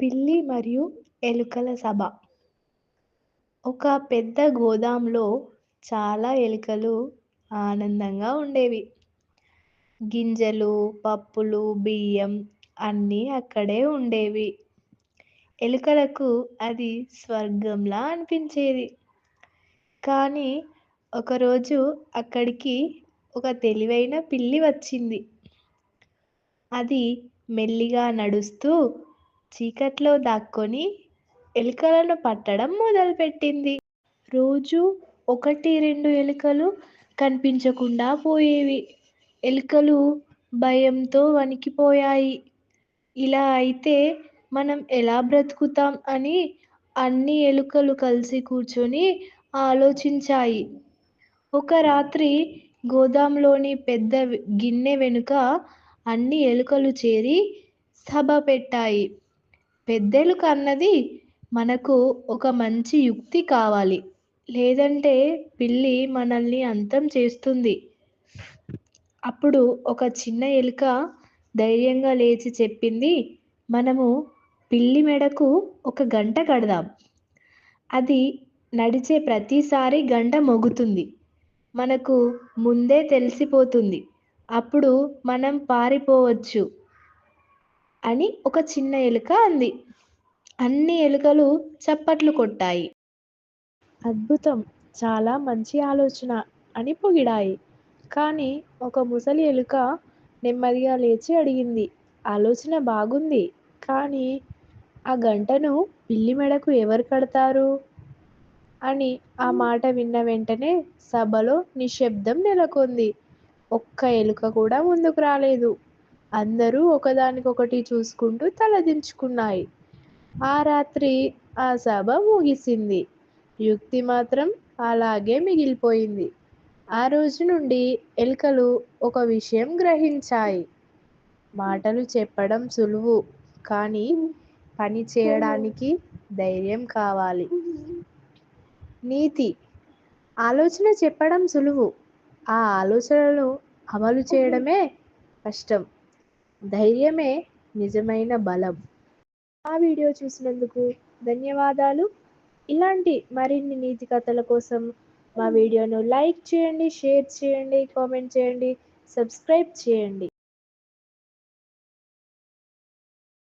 పిల్లి మరియు ఎలుకల సభ. ఒక పెద్ద గోదాంలో చాలా ఎలుకలు ఆనందంగా ఉండేవి. గింజలు పప్పులు బియ్యం అన్నీ అక్కడే ఉండేవి. ఎలుకలకు అది స్వర్గంలా అనిపించేది. కానీ ఒకరోజు అక్కడికి ఒక తెలివైన పిల్లి వచ్చింది. అది మెల్లిగా నడుస్తూ చీకట్లో దాక్కొని ఎలుకలను పట్టడం మొదలుపెట్టింది. రోజు ఒకటి రెండు ఎలుకలు కనిపించకుండా పోయేవి. ఎలుకలు భయంతో వణికిపోయాయి. ఇలా అయితే మనం ఎలా బ్రతుకుతాం అని అన్ని ఎలుకలు కలిసి కూర్చొని ఆలోచించాయి. ఒక రాత్రి గోదాంలోని పెద్ద గిన్నె వెనుక అన్ని ఎలుకలు చేరి సభ పెట్టాయి. పెద్దలు అన్నది మనకు ఒక మంచి యుక్తి కావాలి. లేదంటే పిల్లి మనల్ని అంతం చేస్తుంది. అప్పుడు ఒక చిన్న ఎలుక ధైర్యంగా లేచి చెప్పింది మనము పిల్లి మెడకు ఒక గంట కడదాం. అది నడిచే ప్రతిసారి గంట మోగుతుంది. మనకు ముందే తెలిసిపోతుంది. అప్పుడు మనం పారిపోవచ్చు. అని ఒక చిన్న ఎలుక అంది. అన్ని ఎలుకలు చప్పట్లు కొట్టాయి. అద్భుతం! చాలా మంచి ఆలోచన అని పొగిడాయి. కానీ ఒక ముసలి ఎలుక నెమ్మదిగా లేచి అడిగింది. ఆలోచన బాగుంది. కానీ ఆ గంటను పిల్లి మెడకు ఎవరు కడతారు? అని ఆ మాట విన్న వెంటనే సభలో నిశ్శబ్దం నెలకొంది. ఒక్క ఎలుక కూడా ముందుకు రాలేదు. అందరూ ఒకదానికొకటి చూసుకుంటూ తలదించుకున్నాయి. ఆ రాత్రి ఆ సభ ముగిసింది. యుక్తి మాత్రం అలాగే మిగిలిపోయింది. ఆ రోజు నుండి ఎలుకలు ఒక విషయం గ్రహించాయి. మాటలు చెప్పడం సులువు కానీ పని చేయడానికి ధైర్యం కావాలి. నీతి. ఆలోచన చెప్పడం సులువు. ఆ ఆలోచనలను అమలు చేయడమే కష్టం. ధైర్యమే నిజమైన బలం. ఆ వీడియో చూసినందుకు ధన్యవాదాలు. ఇలాంటి మరిన్ని నీతి కథల కోసం మా వీడియోను లైక్ చేయండి షేర్ చేయండి కామెంట్ చేయండి సబ్స్క్రైబ్ చేయండి.